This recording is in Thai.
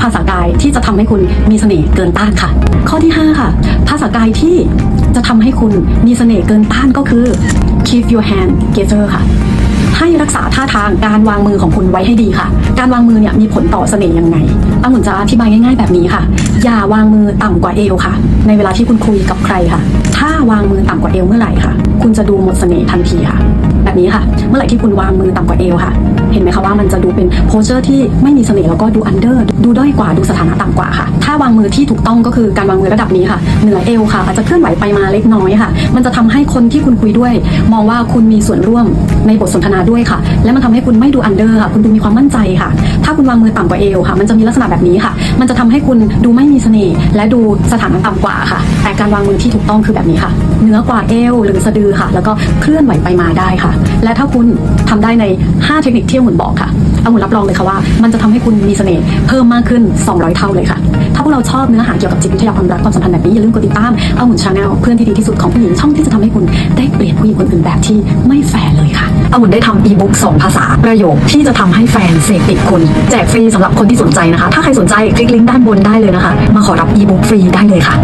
ภาษากายที่จะทำให้คุณมีเสน่ห์เกินต้านค่ะ ข้อที่ 5 ค่ะ ภาษากายที่จะทำให้คุณมีเสน่ห์เกินต้านก็คือ keep your hand together ค่ะให้รักษาท่าทางการวางมือของคุณไว้ให้ดีค่ะ การวางมือเนี่ยมีผลต่อเสน่ห์ยังไงองุ่นจะอธิบายง่ายๆแบบนี้ค่ะ อย่าวางมือต่ำกว่าเอวค่ะ ในเวลาที่คุณคุยกับใครค่ะ ถ้าวางมือต่ำกว่าเอวเมื่อไหร่ค่ะ คุณจะดูหมดเสน่ห์ทันทีค่ะ แบบนี้ค่ะ เมื่อไหร่ที่คุณวางมือต่ำกว่าเอวค่ะ เห็นไหมคะว่ามันจะดูเป็นโพสเจอร์ที่ไม่มีเสน่ห์แล้วก็ดูอันเดอร์ดูด้อยกว่าดูสถานะต่ำกว่าค่ะ ถ้าวางมือที่ถูกต้องก็คือการวางมือระดับนี้ค่ะเหนือเอวค่ะ อาจจะเคลื่อนไหวไปมาเล็กน้อยค่ะ มันจะทำให้คนที่คุณคุยด้วย มองว่าคุณมีส่วนร่วมในบทสนทนาด้วยค่ะ และมันทำให้คุณไม่ดูอันเดอร์ค่ะ คุณดูมีความมั่นใจค่ะ ถ้าคุณวางมือต่ำกว่าเอวค่ะ มันจะมีลักษณะแบบนี้ค่ะ มันจะทำให้คุณดูไม่มีเสน่ห์และดูสถานะต่ำกว่าค่ะ แต่การวางมือที่ถูกต้องคือแบบนี้ค่ะเหนือกว่าเอวหรือสะดือค่ะ แล้วก็เคลื่อนไหวไปมาได้ค่ะ และถ้าคุณทำได้ใน 5 เทคนิคที่องุ่นบอกค่ะองุ่นรับรองเลยค่ะว่า มันจะทำให้คุณมีเสน่ห์เพิ่มมากขึ้น 200 เท่าเลยค่ะ ถ้าพวกเราชอบเนื้อหาเกี่ยวกับจิตวิทยาความรักความสัมพันธ์แบบนี้อย่าลืมกดติดตามองุ่นชาแนลเพื่อนที่ดีที่สุดของผู้หญิงช่องที่จะทำให้คุณได้เปลี่ยนผู้หญิงคนอื่นแบบที่ไม่แฟร์เลยค่ะองุ่นได้ทำอีบุ๊กสองภาษาประโยคที่จะทำให้แฟนเสพติดคุณแจกฟรีสำหรับคนที่สนใจนะคะ ถ้าใครสนใจคลิกลิงก์ด้านบนได้เลยนะคะ มาขอรับอีบุ๊กฟรีได้เลยค่ะ